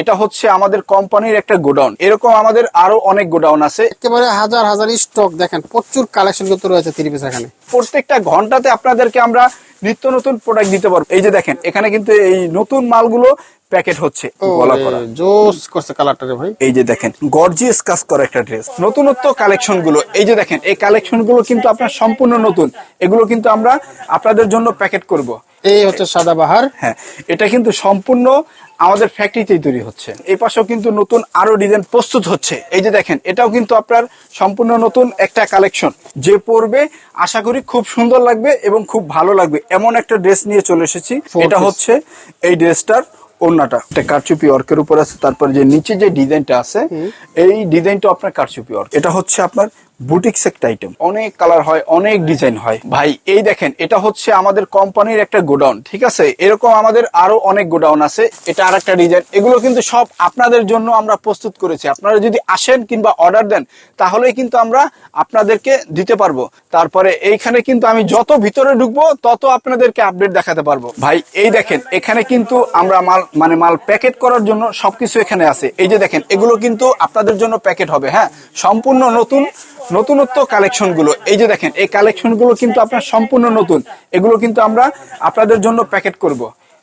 এটা হচ্ছে আমাদের কোম্পানির একটা গোডাউন। এরকম আমাদের আরও অনেক গোডাউন আছে। একেবারে হাজার হাজার স্টক দেখেন প্রচুর কালেকশন কিন্তু রয়েছে থ্রি পিস এখানে। প্রত্যেকটা ঘন্টাতে আপনাদেরকে আমরা নিত্য নতুন প্রোডাক্ট দিতে পারব। এই যে দেখেন এখানে কিন্তু এই নতুন মালগুলো প্যাকেট হচ্ছে গলা করা। জোস করছে কালারটা রে ভাই। এই যে দেখেন গর্জিয়াস কাজ করা একটা ড্রেস নতুনত্ব কালেকশনগুলো এই যে দেখেন এই কালেকশনগুলো কিন্তু আপনার সম্পূর্ণ নতুন। এগুলো কিন্তু আমরা আপনাদের জন্য প্যাকেট করব। এই হচ্ছে সাদাবাহার। হ্যাঁ এটা কিন্তু সম্পূর্ণ আমাদের ফ্যাক্টরিতেই তৈরি হচ্ছে। এই পাশেও কিন্তু নতুন আরও ডিজাইন প্রস্তুত হচ্ছে। এই যে দেখেন এটাও কিন্তু আপনার সম্পূর্ণ নতুন একটা কালেকশন যে পরবে আশা করি খুব সুন্দর লাগবে এবং খুব ভালো লাগবে। এমন একটা ড্রেস নিয়ে চলে এসেছি। এটা হচ্ছে এই ড্রেসটার ওড়নাটা। এটা কারচুপি ওয়ার্কের উপর আছে। তারপর যে নিচে যে ডিজাইনটা আছে এই ডিজাইনটা আপনার কারচুপি ওয়ার্ক। এটা হচ্ছে আপনার বুটিক্স একটা আইটেম অনেক কালার হয়, অনেক ডিজাইন হয়। ভাই, এই দেখেন, এটা হচ্ছে আমাদের কোম্পানির একটা গোডাউন, ঠিক আছে? এরকম আমাদের আরও অনেক গোডাউন আছে, এটা আর একটা ডিজাইন এগুলো কিন্তু সব আপনাদের জন্য আমরা প্রস্তুত করেছি। আপনারা যদি আসেন কিংবা অর্ডার দেন, তাহলেই কিন্তু আমরা আপনাদেরকে দিতে পারব। তারপরে এইখানে কিন্তু আমি যত ভিতরে ঢুকবো, তত আপনাদেরকে আপডেট দেখাতে পারব। ভাই, এই দেখেন, এখানে কিন্তু আমরা মাল মানে মাল প্যাকেট করার জন্য সবকিছু এখানে আছে। এই যে দেখেন, এগুলো কিন্তু আপনাদের জন্য প্যাকেট হবে হ্যাঁ? সম্পূর্ণ নতুন নতুনত্ব কালেকশনগুলো এই যে দেখেন, এই কালেকশনগুলো কিন্তু আপনার সম্পূর্ণ নতুন। এগুলো কিন্তু আমরা আপনাদের জন্য প্যাকেট করব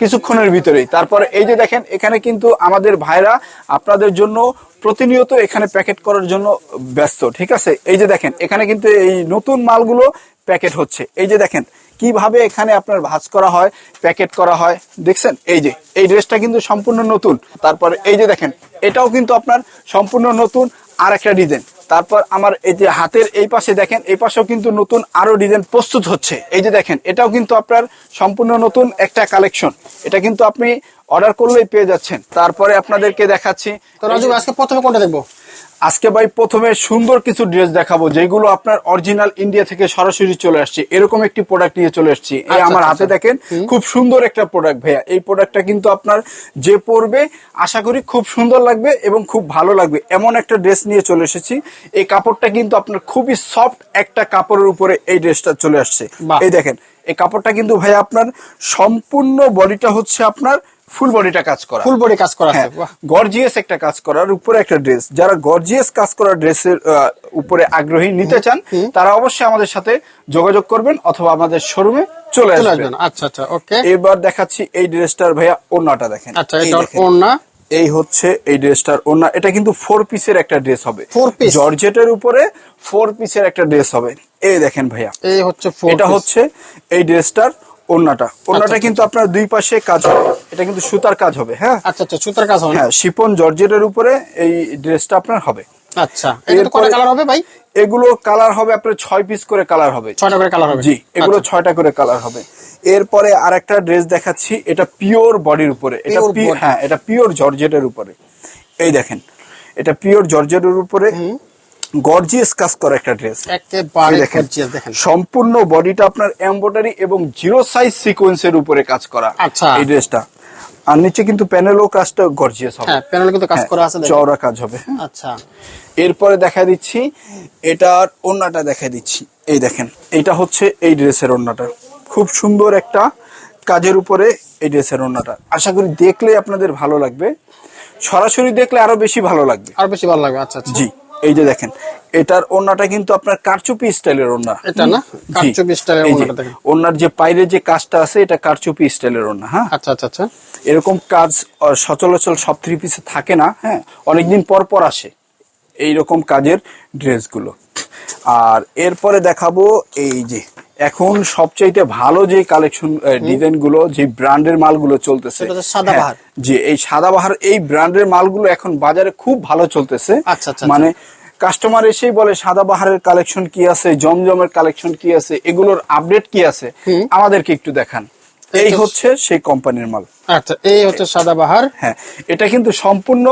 কিছুক্ষণের ভিতরেই। তারপরে এই যে দেখেন, এখানে কিন্তু আমাদের ভাইরা আপনাদের জন্য প্রতিনিয়ত এখানে প্যাকেট করার জন্য ব্যস্ত, ঠিক আছে? এই যে দেখেন, এখানে কিন্তু এই নতুন মালগুলো প্যাকেট হচ্ছে। এই যে দেখেন, কীভাবে এখানে আপনার ভাজ করা হয়, প্যাকেট করা হয়, দেখছেন? এই যে, এই ড্রেসটা কিন্তু সম্পূর্ণ নতুন। তারপর এই যে দেখেন, এটাও কিন্তু আপনার সম্পূর্ণ নতুন। আর একটা ডিজাইন। তারপর আমার এই যে হাতের এই পাশে দেখেন, এই পাশেও কিন্তু নতুন আরও ডিজাইন প্রস্তুত হচ্ছে। এই যে দেখেন, এটাও কিন্তু আপনার সম্পূর্ণ নতুন একটা কালেকশন। এটা কিন্তু আপনি অর্ডার করলেই পেয়ে যাচ্ছেন। তারপরে আপনাদেরকে দেখাচ্ছি। তো রাজু আজকে প্রথমে কোনটা দেখব? আজকে ভাই প্রথমে সুন্দর কিছু ড্রেস দেখাবো যেগুলো আপনার অরিজিনাল ইন্ডিয়া থেকে সরাসরি চলে আসছে। এরকম একটি প্রোডাক্ট নিয়ে চলে আসছি এই আচ্ছা, আমার আচ্ছা, হাতে দেখেন খুব সুন্দর একটা প্রোডাক্ট ভাইয়া। এই প্রোডাক্টটা কিন্তু আপনার যে পরবে আশা করি খুব সুন্দর লাগবে এবং খুব ভালো লাগবে। এমন একটা ড্রেস নিয়ে চলে এসেছি। এই কাপড়টা কিন্তু আপনার খুবই সফট একটা কাপড়ের উপরে এই ড্রেসটা চলে আসছে। এই দেখেন এই কাপড়টা কিন্তু ভাইয়া আপনার সম্পূর্ণ বডিটা হচ্ছে আপনার ফুল বডিটা কাজ করা। ফুল বডি কাজ করা আছে। গর্জিয়াস একটা কাজ করার উপরে একটা ড্রেস যারা গর্জিয়াস কাজ করা ড্রেসের উপরে আগ্রহী নিতে চান তারা অবশ্যই আমাদের সাথে যোগাযোগ করবেন অথবা আমাদের শোরুমে চলে আসবেন। আচ্ছা আচ্ছা ওকে এবার দেখাচ্ছি এই ড্রেসটার ভাইয়া ওড়নাটা দেখেন। আচ্ছা এই এটা। ওড়না? এই হচ্ছে এই ড্রেসটার ওড়না। এটা কিন্তু ফোর পিসের একটা ড্রেস হবে। Four piece? জর্জেটের উপরে ফোর পিসের একটা ড্রেস হবে। এই দেখেন ভাইয়া। এই হচ্ছে এটা হচ্ছে এই ড্রেসটার ওড়নাটা। ওড়নাটা আচ্ছা, কিন্তু আপনার দুই পাশে কাজ হবে। এটা কিন্তু সুতার কাজ হবে হ্যাঁ? আচ্ছা আচ্ছা সুতার কাজ হবে হ্যাঁ শিপন জর্জেটের উপরে এই ড্রেসটা আপনার হবে। আচ্ছা এরপরে- কালার হবে ভাই? এগুলো কালার হবে আপনার ছয় পিস করে কালার হবে। ছয়টা করে কালার হবে। জি এগুলো আচ্ছা। ছয়টা করে কালার হবে। এরপরে আরেকটা ড্রেস দেখাচ্ছি এটা পিওর বডির উপরে। এটা। হ্যাঁ এটা পিওর জর্জেটের উপরে। এই দেখেন এটা পিওর জর্জেটের উপরে। গর্জিয়াস কাজ করা একটা ড্রেস। দেখেন সম্পূর্ণ বডিটা আপনার এমব্রয়ডারি এবং জিরো সাইজ সিকোয়েন্সের উপরে কাজ করা আচ্ছা। এই ড্রেসটা। আর নিচে কিন্তু প্যানেলও কাজটা গর্জিয়াস হবে। হ্যাঁ প্যানেল কিন্তু কাজ হ্যাঁ, করা আছে চওড়া কাজ হবে। আচ্ছা। এরপরে দেখা দিচ্ছি এটার ওড়নাটা দেখা দিচ্ছি। এই দেখেন এটা হচ্ছে এই ড্রেসের ওড়নাটা খুব সুন্দর একটা কাজের উপরে এই ড্রেসের ওড়নাটা আশা করি দেখলে আপনাদের ভালো লাগবে। সরাসরি দেখলে আরও বেশি ভালো লাগবে। আর বেশি ভালো লাগবে আচ্ছা আচ্ছা। জি। এই যে দেখেন এটার ওড়নাটা কিন্তু আপনার কারচুপি স্টাইলের ওড়না। এটা না? কারচুপি স্টাইলের ওনাটা দেখেন। ওনার যে বাইরে যে কাজটা আছে এটা কারচুপি স্টাইলের ওড়না হ্যাঁ? আচ্ছা আচ্ছা আচ্ছা। এরকম কাজ সচলাচল সব থ্রি পিসে থাকে না হ্যাঁ? অনেকদিন পর পর আসে এই রকম কাজের ড্রেসগুলো আর এরপরে দেখাবো এই যে এখন সবচাইতে ভালো যে কালেকশন ডিজাইনগুলো যে ব্র্যান্ডের মালগুলো চলতেছে সাদাবাহার। হ্যাঁ, জি এই সাদাবাহার এই ব্র্যান্ডের মালগুলো এখন বাজারে খুব ভালো চলতেছে। আচ্ছা, আচ্ছা, মানে কাস্টমার এসেই বলে সাদাবাহারের কালেকশন কি আছে জমজমের কালেকশন কি আছে এগুলোর আপডেট কি আছে আমাদেরকে একটু দেখান। এই হচ্ছে সেই কোম্পানির মাল। আচ্ছা এই হচ্ছে সাদাবাহার হ্যাঁ এটা কিন্তু সম্পূর্ণ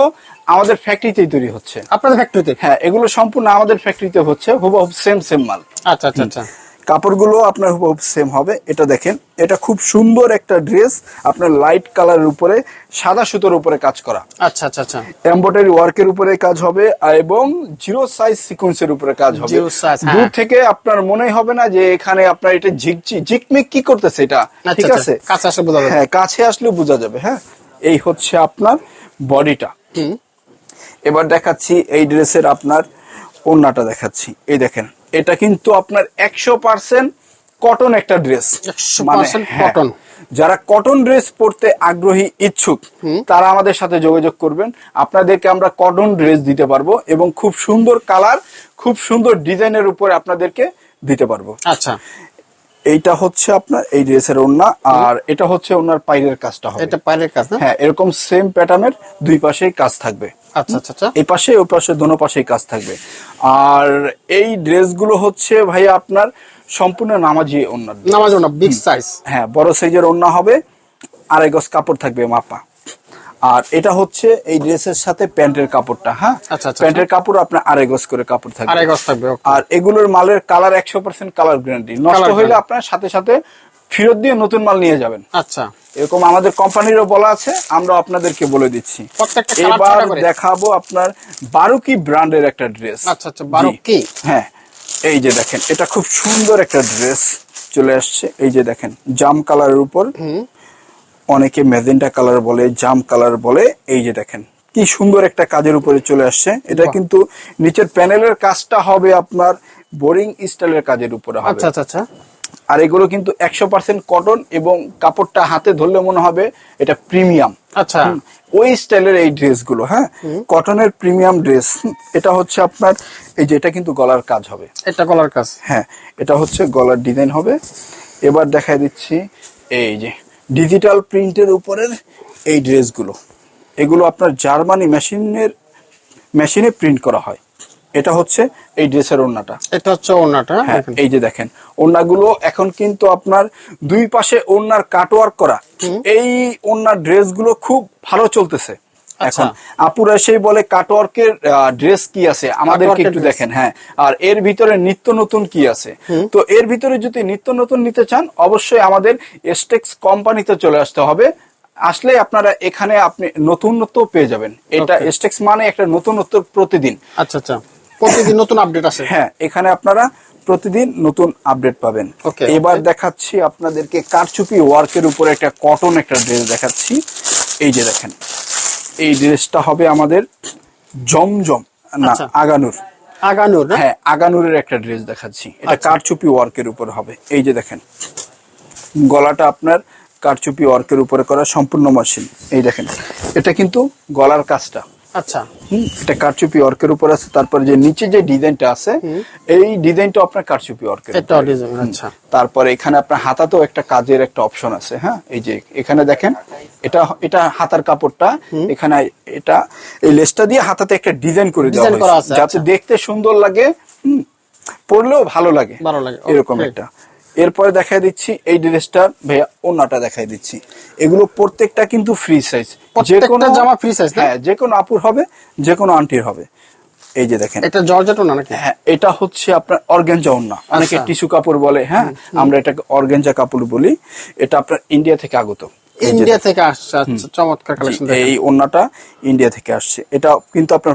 আমাদের ফ্যাক্টরিতেই তৈরি হচ্ছে। আপনাদের ফ্যাক্টরিতে হ্যাঁ এগুলো সম্পূর্ণ আমাদের ফ্যাক্টরিতে হচ্ছে হুবহু সেম সেম মাল। আচ্ছা আচ্ছা আচ্ছা। কাপড়গুলো আপনার সেম হবে এটা দেখেন। এটা খুব সুন্দর একটা ড্রেস আপনার লাইট কালারের উপরে সাদা সুতোর উপরে কাজ করা। আচ্ছা আচ্ছা আচ্ছা। এমব্রয়ডারি ওয়ার্কের উপরে কাজ হবে এবং জিরো সাইজ সিকোয়েন্সের উপরে কাজ হবে। হ্যাঁ। দূর থেকে আপনার মনে হবে না যে এখানে আপনার এটা ঝিকঝি ঝিকমিক কি করতেছে এটা? আচ্ছা, ঠিক আচ্ছা। আছে? কাছে আসলে বোঝা যাবে। হ্যাঁ কাছে আসলে বোঝা যাবে হ্যাঁ। এই হচ্ছে আপনার বডিটা হুম। এবার দেখাচ্ছি এই ড্রেসের আপনার ওড়নাটা দেখাচ্ছি। এই দেখেন এটা কিন্তু আপনার একশো পার্সেন্ট কটন একটা ড্রেস 100% যারা কটন ড্রেস পরতে আগ্রহী ইচ্ছুক তারা আমাদের সাথে যোগাযোগ করবেন। আপনাদেরকে আমরা কটন ড্রেস দিতে পারব এবং খুব সুন্দর কালার খুব সুন্দর ডিজাইনের উপরে আপনাদেরকে দিতে পারব। আচ্ছা। এইটা হচ্ছে আপনার এই ড্রেসের ওড়না আর এটা হচ্ছে ওনার পাইরের কাজটা হবে। এটা পায়ের কাজ হ্যাঁ এরকম সেম প্যাটার্নের দুই পাশেই কাজ থাকবে। আচ্ছা আচ্ছা আচ্ছা। এই পাশে ওই পাশে দোনো পাশেই কাজ থাকবে। আর এই ড্রেসগুলো হচ্ছে ভাই আপনার সম্পূর্ণ নামাজি ওনার নামাজ না বিগ সাইজ হ্যাঁ বড় সাইজের ওড়না হবে আড়াই গজ কাপড় থাকবে মাপা। আর এটা হচ্ছে এই ড্রেসের সাথে প্যান্টের কাপড়টা হ্যাঁ? প্যান্টের কাপড় আপনার আড়াই গজ করে কাপড় থাকবে। আড়াই গজ থাকবে আর এগুলোর মালের কালার একশো পার্সেন্ট কালার গ্যারান্টি নষ্ট হইলে আপনার সাথে সাথে ফেরত দিয়ে নতুন মাল নিয়ে যাবেন। আচ্ছা। এরকম আমাদের কোম্পানিরও বলা আছে আমরা আপনাদেরকে বলে দিচ্ছি। এবার দেখাবো আপনার বারুকি ব্র্যান্ডের একটা ড্রেস। আচ্ছা, আচ্ছা, বারুকি। হ্যাঁ। এই যে দেখেন এটা খুব সুন্দর একটা ড্রেস চলে আসছে। এই যে দেখেন জাম কালারের উপর। অনেকে মেজেন্টা কালার বলে জাম কালার বলে। এই যে দেখেন কি সুন্দর একটা কাজের উপরে চলে আসছে। এটা কিন্তু নিচের প্যানেলের কাজটা হবে আপনার বোরিং স্টাইলের কাজের উপরে হবে। আচ্ছা আচ্ছা আচ্ছা। আর এগুলো কিন্তু একশো পার্সেন্ট কটন এবং কাপড়টা হাতে ধরলে মনে হবে এটা প্রিমিয়াম আচ্ছা। ওই স্টাইলের এই ড্রেসগুলো হ্যাঁ? কটনের প্রিমিয়াম ড্রেস এটা হচ্ছে আপনার এই যে এটা কিন্তু গলার কাজ হবে। এটা গলার কাজ। হ্যাঁ এটা হচ্ছে গলার ডিজাইন হবে। এবার দেখাই দিচ্ছি এই যে ডিজিটাল প্রিন্টের উপরের এই ড্রেসগুলো এগুলো আপনার জার্মানি মেশিনের মেশিনে প্রিন্ট করা হয়। এটা হচ্ছে এই ড্রেসের ওড়নাটা। এটা হচ্ছে ওনাটা হ্যাঁ এই যে দেখেন ওড়নাগুলো এখন কিন্তু আপনার দুই পাশে ওড়নার কাটওয়ার্ক করা এই ওড়নার ড্রেসগুলো খুব ভালো চলতেছে। এখন আপুরা সেই বলে কাটওয়ার্কের ড্রেস কি আছে? আমাদেরকে একটু। দেখেন হ্যাঁ। আর এর ভিতরে নিত্য নতুন কি আছে? তো এর ভিতরে যদি নিত্য নতুন নিতে চান অবশ্যই আমাদের এস্টেক্স কোম্পানিতে চলে আসতে হবে। আসলে আপনারা এখানে আপনি নতুনত্ব পেয়ে যাবেন। এটা. এস্টেক্স মানে একটা নতুনত্ব প্রতিদিন। আচ্ছা আচ্ছা। প্রতিদিন নতুন আপডেট আসে হ্যাঁ এখানে আপনারা প্রতিদিন নতুন আপডেট পাবেন। এবার দেখাচ্ছি আপনাদেরকে কারচুপি ওয়ার্কের উপরে একটা কটন একটা ড্রেস দেখাচ্ছি। এই যে দেখেন এই ড্রেসটা হবে আমাদের জমজম না আচ্ছা। আগানুর। আগানুর না? হ্যাঁ আগানুরের একটা ড্রেস দেখাচ্ছি। এটা আচ্ছা। কারচুপি ওয়ার্কের উপর হবে। এই যে দেখেন গলাটা আপনার কারচুপি ওয়ার্কের উপরে করা সম্পূর্ণ মেশিন এই দেখেন এটা কিন্তু গলার কাজটা। আচ্ছা। এটা কারচুপি ওয়ার্কের উপর আছে তারপর যে নিচে যে ডিজাইনটা আছে এই ডিজাইনটা আপনার কারচুপি ওয়ার্কের এটা ডিজাইন আচ্ছা। তারপরে এখানে আপনার হাতাতেও একটা কাজের একটা অপশন আছে হ্যাঁ? এই যে এখানে দেখেন এটা এটা হাতার কাপড়টা এখানে এটা এই লেসটা দিয়ে হাতাতে একটা ডিজাইন করে দেওয়া হয়েছে আছে, যাতে আচ্ছা। দেখতে সুন্দর লাগে হুম, পরলেও ভালো লাগে। ভালো লাগে, এরকম. একটা। এরপরে দেখাই দিচ্ছি এই ড্রেসটা ভাইয়া ওনাটা দেখাই দিচ্ছি। এগুলো প্রত্যেকটা কিন্তু ফ্রি সাইজ প্রত্যেকটা জামা ফ্রি সাইজ? হ্যাঁ যে কোনো আপুর হবে যে কোনো আন্টির হবে। এই যে দেখেন। এটা জর্জেট না নাকি? হ্যাঁ এটা হচ্ছে আপনার অর্গেঞ্জা ওন্না। অনেকে আচ্ছা। টিস্যু কাপড় বলে হ্যাঁ? আমরা এটাকে অর্গেঞ্জা কাপড় বলি। এটা আপনার ইন্ডিয়া থেকে আগত। ইন্ডিয়া থেকে আসছে আচ্ছা চমৎকার কালেকশন এই ওন্নাটা ইন্ডিয়া থেকে আসছে। এটা কিন্তু আপনার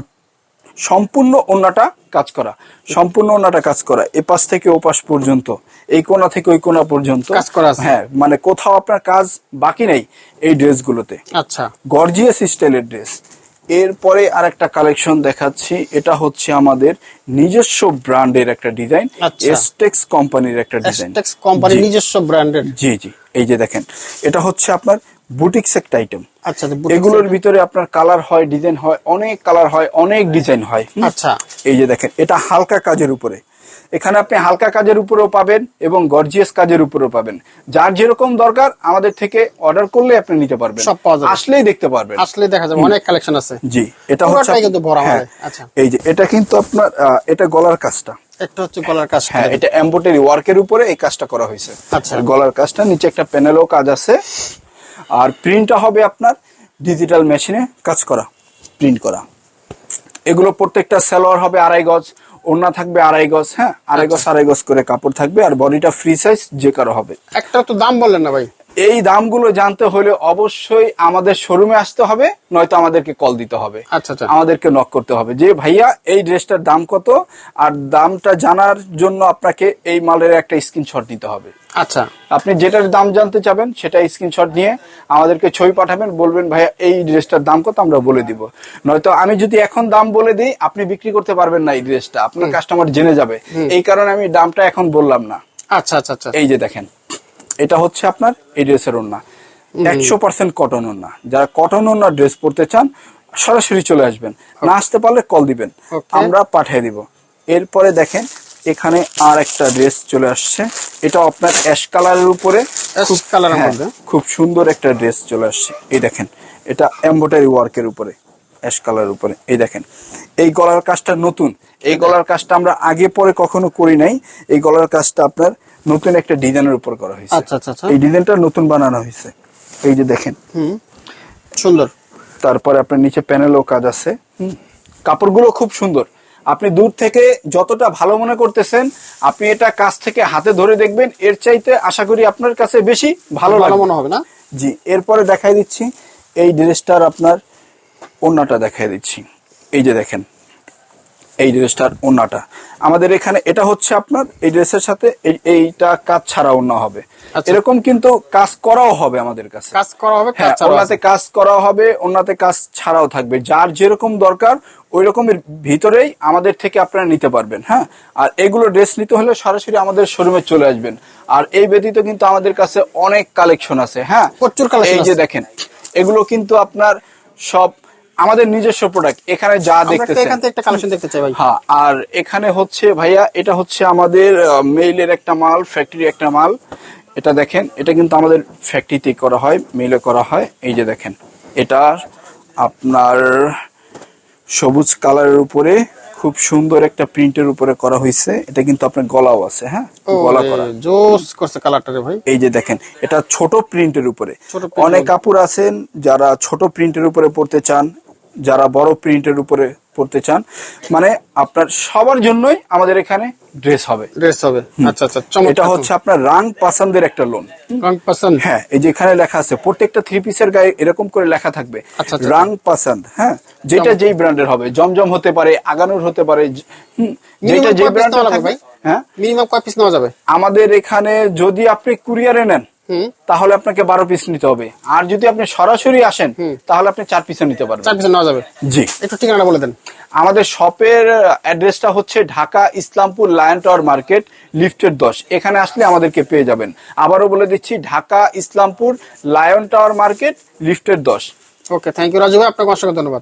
সম্পূর্ণ ওন্নাটা কাজ করা। সম্পূর্ণ ওন্নাটা কাজ করা এ পাশ থেকে ও পাশ পর্যন্ত এই কোণা থেকে ওই কোণা পর্যন্ত। কাজ করা হ্যাঁ মানে কোথাও আপনার কাজ বাকি নেই এই ড্রেসগুলোতে। আচ্ছা। গর্জিয়াস স্টাইলের ড্রেস। এরপরে আর একটা কালেকশন দেখাচ্ছি এটা হচ্ছে আমাদের নিজস্ব ব্র্যান্ডের একটা ডিজাইন আচ্ছা। এসটেক্স কোম্পানির একটা ডিজাইন। এসটেক্স কোম্পানি নিজস্ব ব্র্যান্ডের। জি জি এই যে দেখেন এটা হচ্ছে আপনার বুটিক্স একটা আইটেম আচ্ছা এগুলোর ভিতরে আপনার কালার হয় ডিজাইন হয় অনেক কালার হয় অনেক ডিজাইন হয়। আচ্ছা। এই যে দেখেন এটা হালকা কাজের উপরে। এখানে আপনি হালকা কাজের উপরেও পাবেন এবং গর্জিয়াস কাজের উপরেও পাবেন। যার যেরকম দরকার আমাদের থেকে অর্ডার করলে আপনি নিতে পারবেন। সব পাওয়া যাবে। আসলেই দেখতে পারবেন। আসলে দেখা যাবে অনেক কালেকশন আছে। জি এটা হচ্ছে কিন্তু হ্যাঁ, হবে। আচ্ছা। এই যে এটা কিন্তু আপনার এটা গলার কাজটা। একটা হচ্ছে গলার কাজ। হ্যাঁ এটা এমব্রয়ডারি ওয়ার্কের উপরে এই কাজটা করা হয়েছে। আচ্ছা। গলার কাজটা নিচে একটা প্যানেলও কাজ আছে। আর প্রিন্টটা হবে আপনার ডিজিটাল মেশিনে কাজ করা প্রিন্ট করা। এগুলো প্রত্যেকটা সালোয়ার হবে আড়াই গজ ওড়না থাকবে আড়াই গজ হ্যাঁ? আড়াই গজ আড়াই গজ করে কাপড় থাকবে আর বডিটা ফ্রি সাইজ যে কারও হবে। একটা তো দাম বললেন না ভাই। এই দামগুলো জানতে হলে অবশ্যই আমাদের শোরুমে আসতে হবে নয়তো আমাদেরকে কল দিতে হবে। আচ্ছা আচ্ছা। আমাদেরকে নক করতে হবে যে ভাইয়া এই ড্রেসটার দাম কত? আর দামটা জানার জন্য আপনাকে এই মালের একটা স্ক্রিনশট নিতে হবে। আচ্ছা। আপনি যেটার দাম জানতে চাবেন সেটা স্ক্রিনশট নিয়ে আমাদেরকে ছবি পাঠাবেন বলবেন ভাইয়া এই ড্রেসটার দাম কত? আমরা বলে দিব। নয়তো আমি যদি এখন দাম বলে দিই আপনি বিক্রি করতে পারবেন না এই ড্রেসটা আপনার কাস্টমার জেনে যাবে। এই কারণে আমি দামটা এখন বললাম না। আচ্ছা আচ্ছা আচ্ছা। এই যে দেখেন এটা হচ্ছে আপনার এই ড্রেসের ওড়না। একশো পার্সেন্ট কটন ওড়না। যারা কটন ওড়না ড্রেস পরতে চান সরাসরি চলে আসবেন। না আসতে পারলে কল দিবেন। আমরা পাঠিয়ে দিব। এরপরে দেখেন এখানে আর একটা ড্রেস চলে আসছে। এটা আপনার অ্যাশ কালারের উপরে। খুব- হ্যাঁ? খুব সুন্দর একটা ড্রেস চলে আসছে। এই দেখেন এটা এমব্রয়ডারি ওয়ার্কের উপরে অ্যাশ কালারের উপরে। এই দেখেন এই গলার কাজটা নতুন। এই গলার কাজটা আমরা আগে পরে কখনো করি নাই। এই গলার কাজটা আপনার নতুন একটা ডিজাইনের উপর করা হয়েছে। আচ্ছা, আচ্ছা, আচ্ছা। এই ডিজাইনটা নতুন বানানো হয়েছে। এই যে দেখেন। হুম সুন্দর। তারপরে আপনার নিচে প্যানেলও কাজ আছে। হুম। কাপড়গুলো খুব সুন্দর। আপনি দূর থেকে যতটা ভালো মনে করতেছেন আপনি এটা কাছ থেকে হাতে ধরে দেখবেন। এর চাইতে আশা করি আপনার কাছে বেশি ভালো ভালো মনে হবে না? জি এরপরে দেখাই দিচ্ছি। এই ড্রেসটার আপনার ওন্নাটা দেখাই দিচ্ছি। এই যে দেখেন এই ড্রেসটার ওন্নাটা আমাদের এখানে এটা হচ্ছে আপনার এই ড্রেসের সাথে এই- এইটা কাজ ছাড়া ওন্না হবে। এরকম কিন্তু কাজ করাও হবে আমাদের কাছে। কাজ করা হবে হ্যাঁ ওনাতে। কাজ করা হবে ওনাতে কাজ ছাড়াও থাকবে। যার যেরকম দরকার ওই রকমের ভিতরেই আমাদের থেকে আপনারা নিতে পারবেন হ্যাঁ? আর এগুলো ড্রেস নিতে হলে সরাসরি আমাদের শোরুমে চলে আসবেন। আর এই ব্যতীত কিন্তু আমাদের কাছে অনেক কালেকশন আছে হ্যাঁ? প্রচুর collection এই যে দেখেন এগুলো কিন্তু আপনার সব আমাদের নিজস্ব প্রোডাক্ট এখানে যা দেখতেছেন। এখান থেকে একটা কালেকশন দেখতে চাই ভাই। হ্যাঁ আর এখানে হচ্ছে ভাইয়া এটা হচ্ছে আমাদের মেইলের একটা মাল ফ্যাক্টরি একটা মাল। এটা দেখেন এটা কিন্তু আমাদের ফ্যাক্টরিতে করা হয় মেইলে করা হয়। এই যে দেখেন এটা আপনার সবুজ কালারের উপরে খুব সুন্দর একটা প্রিন্টের উপরে করা হয়েছে। এটা কিন্তু আপনার গলাও আছে হ্যাঁ? গলা করা। জোস করছে কালারটা রে ভাই। এই যে দেখেন এটা ছোট প্রিন্টের উপরে। অনেক কাপড় আছেন যারা ছোট প্রিন্টের উপরে পড়তে চান যারা বড় প্রিন্টের উপরে পড়তে চান মানে আপনার সবার জন্যই আমাদের এখানে ড্রেস হবে। ড্রেস হবে। আচ্ছা আচ্ছা এটা হচ্ছে আপনার রাং পাসান্দের একটা লোন রং পছন্দ হ্যাঁ এই যে এখানে লেখা আছে প্রত্যেকটা থ্রি পিসের গায়ে এরকম করে লেখা থাকবে আচ্ছা, আচ্ছা। রাং পাসান্দ হ্যাঁ যেটা যেই ব্র্যান্ডের হবে জমজম হতে পারে আগানোর হতে পারে যেটা যেই ব্র্যান্ডের ভাই? হ্যাঁ। মিনিমাম কয় পিস নেওয়া যাবে? আমাদের এখানে যদি আপনি কুরিয়ারে নেন তাহলে আপনাকে বারো পিস নিতে হবে। আর যদি আপনি সরাসরি আসেন তাহলে আপনি চার পিসও নিতে পারবেন। চার পিস নেওয়া যাবে। জি। একটু ঠিকানাটা বলে দেন। আমাদের শপের অ্যাড্রেসটা হচ্ছে Dhaka Islampur Lion Tower Market লিফটের দশ। এখানে আসলে আমাদেরকে পেয়ে যাবেন। আবারও বলে দিচ্ছি Dhaka Islampur Lion Tower Market লিফটের দশ। ওকে থ্যাংক ইউ রাজু ভাই আপনাকে অসংখ্য ধন্যবাদ।